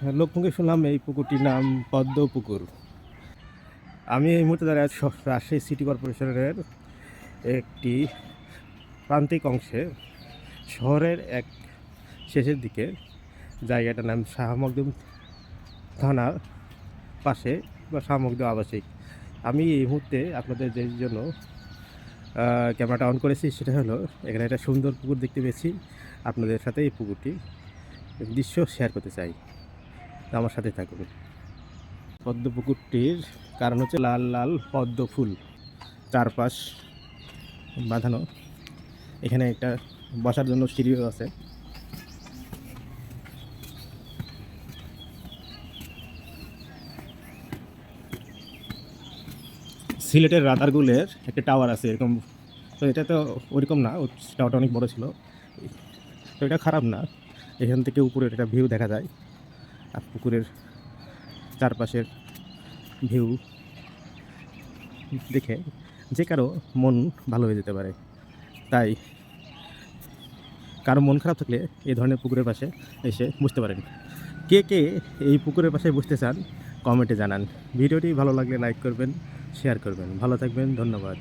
লোকমুখে শুনলাম এই পুকুরটির নাম পদ্ম পুকুর। আমি এই মুহূর্তে দাঁড়িয়ে রাজশাহী সিটি কর্পোরেশনের একটি প্রান্তিক অংশে। শহরের এক শেষের দিকে জায়গাটার নাম শাহ মকদুম থানার পাশে বা শাহ মকদুম আবাসিক। আমি এই মুহূর্তে আপনাদের যে জন্য ক্যামেরাটা অন করেছি সেটা হলো, এখানে একটা সুন্দর পুকুর দেখতে পেয়েছি। আপনাদের সাথে এই পুকুরটি দৃশ্য শেয়ার করতে চাই। আমার সাথে থাকবে। পদ্ম পুকুরটির কারণ হচ্ছে লাল লাল পদ্ম ফুল। চারপাশ বাঁধানো। এখানে একটা বসার জন্য সিঁড়িও আছে। সিলেটের রাতারগুলের একটা টাওয়ার আছে, এরকম। তো এটা তো ওরকম না টাওয়ারটা অনেক বড় ছিল। তো এটা খারাপ না। এখান থেকে উপরে একটা ভিউ দেখা যায়। আর পুকুরের চারপাশের ভিউ দেখে যে কারও মন ভালো হয়ে যেতে পারে। তাই কারও মন খারাপ থাকলে এই ধরনের পুকুরের পাশে এসে বুঝতে পারেন। কে কে এই পুকুরের পাশে বুঝতে চান কমেন্টে জানান। ভিডিওটি ভালো লাগলে লাইক করবেন শেয়ার করবেন। ভালো থাকবেন, ধন্যবাদ।